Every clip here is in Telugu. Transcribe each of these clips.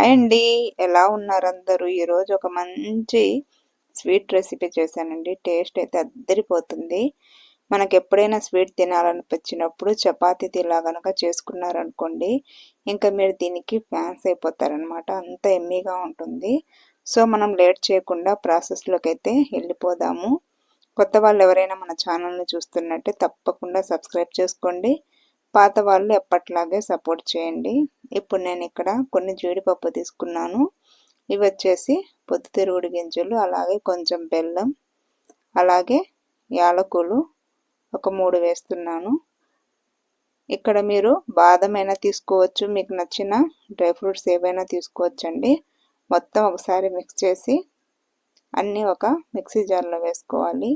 హాయ్ అండి. ఎలా ఉన్నారు అందరూ ఈరోజు ఒక మంచి స్వీట్ రెసిపీ చేశానండి. టేస్ట్ అయితే అద్దరిపోతుంది. మనకు ఎప్పుడైనా స్వీట్ తినాలనిపించినప్పుడు చపాతీ తిలా కనుక చేసుకున్నారనుకోండి ఇంకా మీరు దీనికి ఫ్యాన్స్ అయిపోతారనమాట అంత ఎమ్మీగా ఉంటుంది. సో మనం లేట్ చేయకుండా ప్రాసెస్లోకి అయితే వెళ్ళిపోదాము. కొత్త వాళ్ళు ఎవరైనా మన ఛానల్ని చూస్తున్నట్టే తప్పకుండా సబ్స్క్రైబ్ చేసుకోండి. పాత వాళ్ళు ఎప్పట్లాగే సపోర్ట్ చేయండి. ఇప్పుడు నేను ఇక్కడ కొన్ని జీడిపప్పు తీసుకున్నాను. ఇవి వచ్చేసి పొద్దుతిరుగుడు గింజలు అలాగే కొంచెం బెల్లం అలాగే యాలకులు ఒక మూడు వేస్తున్నాను. ఇక్కడ మీరు బాదం అయినా తీసుకోవచ్చు మీకు నచ్చిన డ్రై ఫ్రూట్స్ ఏవైనా తీసుకోవచ్చండి. మొత్తం ఒకసారి మిక్స్ చేసి అన్నీ ఒక మిక్సీ జార్లో వేసుకోవాలి.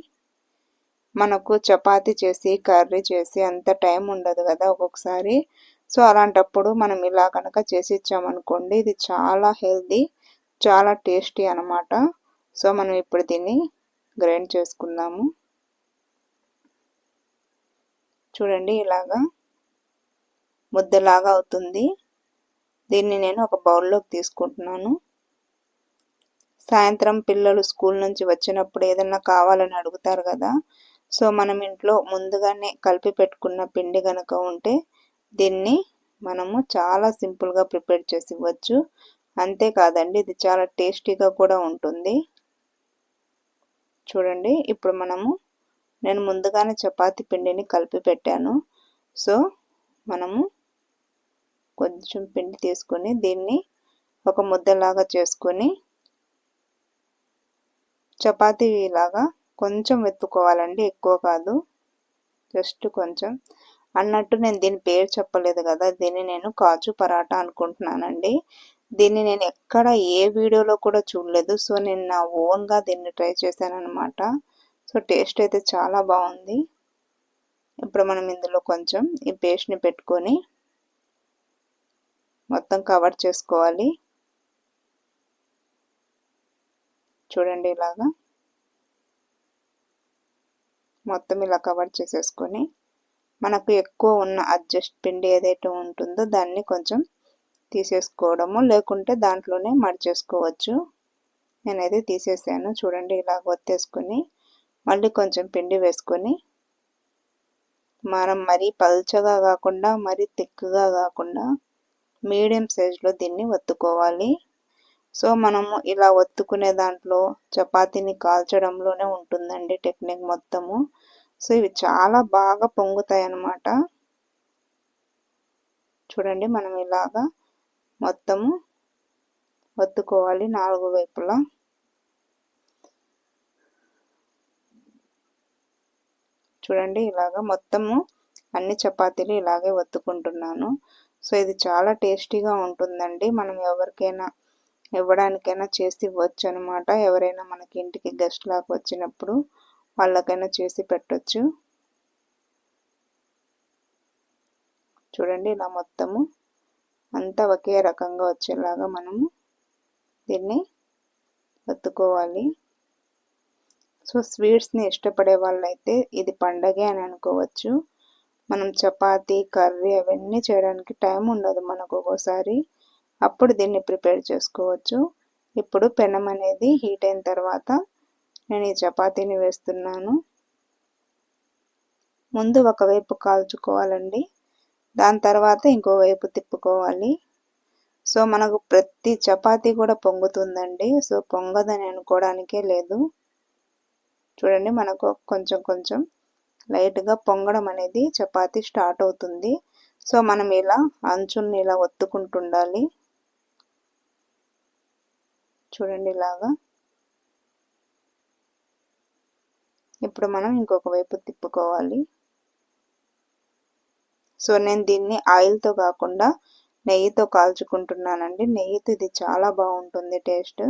మనకు చపాతి చేసి కర్రీ చేసి అంత టైం ఉండదు కదా ఒక్కొక్కసారి. సో అలాంటప్పుడు మనం ఇలా కనుక చేసి ఇచ్చామనుకోండి ఇది చాలా హెల్దీ చాలా టేస్టీ అనమాట సో మనం ఇప్పుడు దీన్ని గ్రైండ్ చేసుకుందాము. చూడండి ఇలాగా ముద్దలాగా అవుతుంది. దీన్ని నేను ఒక బౌల్లోకి తీసుకుంటున్నాను. సాయంత్రం పిల్లలు స్కూల్ నుంచి వచ్చినప్పుడు ఏదన్నా కావాలని అడుగుతారు కదా సో మనం ఇంట్లో ముందుగానే కలిపి పెట్టుకున్న పిండి కనుక ఉంటే దీన్ని మనము చాలా సింపుల్గా ప్రిపేర్ చేసి ఇవ్వచ్చు అంతేకాదండి ఇది చాలా టేస్టీగా కూడా ఉంటుంది. చూడండి ఇప్పుడు మనము నేను ముందుగానే చపాతి పిండిని కలిపి పెట్టాను. సో మనము కొంచెం పిండి తీసుకొని దీన్ని ఒక ముద్దలాగా చేసుకొని చపాతీ లాగా కొంచెం ఎత్తుకోవాలండి ఎక్కువ కాదు. జస్ట్ కొంచెం. అన్నట్టు నేను దీని పేరు చెప్పలేదు కదా దీన్ని నేను కాజు పరాటా అనుకుంటున్నానండి. దీన్ని నేను ఎక్కడ ఏ వీడియోలో కూడా చూడలేదు. సో నేను నా ఓన్గా దీన్ని ట్రై చేశాను అనమాట సో టేస్ట్ అయితే చాలా బాగుంది. ఇప్పుడు మనం ఇందులో కొంచెం ఈ పేస్ట్ని పెట్టుకొని మొత్తం కవర్ చేసుకోవాలి. చూడండి ఇలాగా. మొత్తం ఇలా కవర్ చేసేసుకొని మనకు ఎక్కువ ఉన్న అడ్జస్ట్ పిండి ఏదైతే ఉంటుందో దాన్ని కొంచెం తీసేసుకోవడము లేకుంటే దాంట్లోనే మడిచేసుకోవచ్చు. నేనైతే తీసేసాను. చూడండి ఇలా ఒత్తేసుకొని మళ్ళీ కొంచెం పిండి వేసుకొని మనం మరీ పల్చగా కాకుండా మరీ తిక్కుగా కాకుండా మీడియం సైజులో దీన్ని ఒత్తుకోవాలి. సో మనము ఇలా ఒత్తుకునే దాంట్లో చపాతీని కాల్చడంలోనే ఉంటుందండి టెక్నిక్ మొత్తము. సో ఇవి చాలా బాగా పొంగుతాయి అన్నమాట చూడండి మనం ఇలాగా మొత్తము ఒత్తుకోవాలి నాలుగు వైపులా. చూడండి ఇలాగా మొత్తము అన్ని చపాతీలు ఇలాగే ఒత్తుకుంటున్నాను. సో ఇది చాలా టేస్టీగా ఉంటుందండి. మనం ఎవరికైనా ఇవ్వడానికైనా చేసి ఇవ్వచ్చు అనమాట ఎవరైనా మనకి ఇంటికి గెస్ట్ లాగా వచ్చినప్పుడు వాళ్ళకైనా చేసి పెట్టచ్చు. చూడండి ఇలా మొత్తము. అంతా ఒకే రకంగా వచ్చేలాగా మనము దీన్ని ఒత్తుకోవాలి సో స్వీట్స్ని ఇష్టపడే వాళ్ళైతే ఇది పండగే అని అనుకోవచ్చు. మనం చపాతీ కర్రీ అవన్నీ చేయడానికి టైం ఉండదు మనకు ఒక్కోసారి. అప్పుడు దీన్ని ప్రిపేర్ చేసుకోవచ్చు. ఇప్పుడు పెనం అనేది హీట్ అయిన తర్వాత నేను ఈ చపాతీని వేస్తున్నాను. ముందు ఒకవైపు కాల్చుకోవాలండి. దాని తర్వాత ఇంకో వైపు తిప్పుకోవాలి. సో మనకు ప్రతి చపాతీ కూడా పొంగుతుందండి. సో పొంగదని అనుకోవడానికే లేదు. చూడండి మనకు కొంచెం కొంచెం లైట్గా పొంగడం అనేది చపాతీ స్టార్ట్ అవుతుంది. సో మనం ఇలా అంచుల్ని ఇలా ఒత్తుకుంటుండాలి. చూడండి ఇలాగా. ఇప్పుడు మనం ఇంకొక వైపు తిప్పుకోవాలి. సో నేను దీన్ని ఆయిల్తో కాకుండా నెయ్యితో కాల్చుకుంటున్నానండి. నెయ్యితో ఇది చాలా బాగుంటుంది టేస్ట్.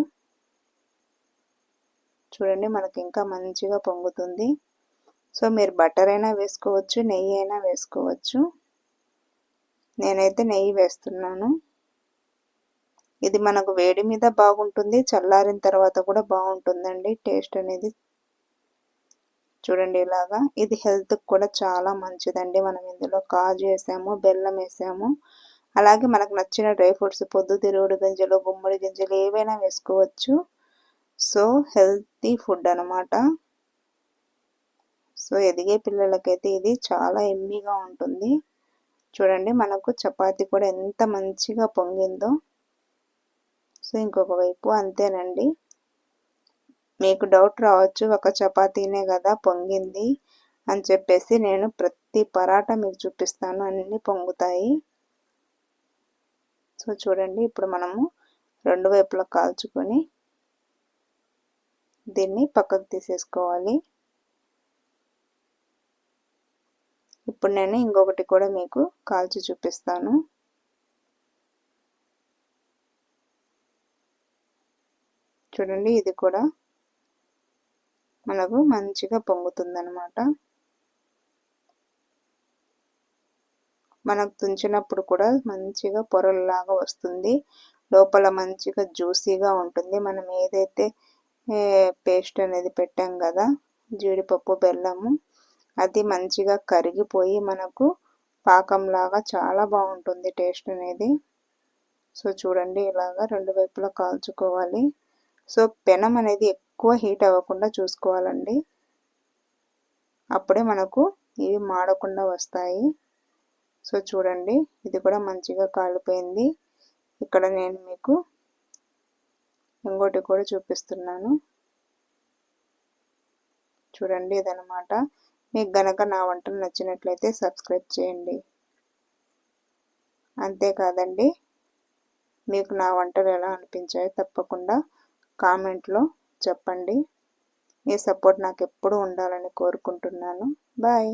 చూడండి మనకి ఇంకా మంచిగా పొంగుతుంది. సో మీరు బటర్ అయినా వేసుకోవచ్చు నెయ్యి అయినా వేసుకోవచ్చు. నేనైతే నెయ్యి వేస్తున్నాను. ఇది మనకు వేడి మీద బాగుంటుంది చల్లారిన తర్వాత కూడా బాగుంటుందండి. టేస్ట్ అనేది చూడండి ఇలాగా. ఇది హెల్త్కి కూడా చాలా మంచిదండి. మనం ఇందులో కాజు వేసాము బెల్లం వేసాము. అలాగే మనకు నచ్చిన డ్రై ఫ్రూట్స్ పొద్దు తిరుగుడు గింజలు గుమ్మడి గింజలు ఏవైనా వేసుకోవచ్చు. సో హెల్తీ ఫుడ్ అనమాట సో ఎదిగే పిల్లలకైతే ఇది చాలా ఎమ్మీగా ఉంటుంది. చూడండి మనకు చపాతి కూడా ఎంత మంచిగా పొంగిందో. సో ఇంకొక వైపు అంతేనండి. మీకు డౌట్ రావచ్చు ఒక చపాతీనే కదా పొంగింది అని చెప్పేసి నేను ప్రతి పరాటా మీకు చూపిస్తాను అన్నీ పొంగుతాయి. సో చూడండి ఇప్పుడు మనము రెండు వైపులా కాల్చుకొని దీన్ని పక్కకు తీసేసుకోవాలి. ఇప్పుడు నేను ఇంకొకటి కూడా మీకు కాల్చి చూపిస్తాను. చూడండి ఇది కూడా మనకు మంచిగా పొంగుతుందనమాట మనకు తుంచినప్పుడు కూడా మంచిగా పొరల్లాగా వస్తుంది. లోపల మంచిగా జ్యూసీగా ఉంటుంది. మనం ఏదైతే పేస్ట్ అనేది పెట్టాం కదా జీడిపప్పు బెల్లము అది మంచిగా కరిగిపోయి మనకు పాకంలాగా చాలా బాగుంటుంది టేస్ట్ అనేది. సో చూడండి ఇలాగా రెండు వైపులా కాల్చుకోవాలి. సో పెనం అనేది ఎక్కువ హీట్ అవ్వకుండా చూసుకోవాలండి. అప్పుడే మనకు ఇవి మాడకుండా వస్తాయి. సో చూడండి ఇది కూడా మంచిగా కాలిపోయింది. ఇక్కడ నేను మీకు ఇంకోటి కూడా చూపిస్తున్నాను. చూడండి ఇదనమాట మీకు గనక నా వంటలు నచ్చినట్లయితే సబ్స్క్రైబ్ చేయండి. అంతేకాదండి మీకు నా వంటలు ఎలా అనిపించాయో తప్పకుండా కామెంట్లో చెప్పండి. మీ సపోర్ట్ నాకు ఎప్పుడూ ఉండాలని కోరుకుంటున్నాను. బాయ్.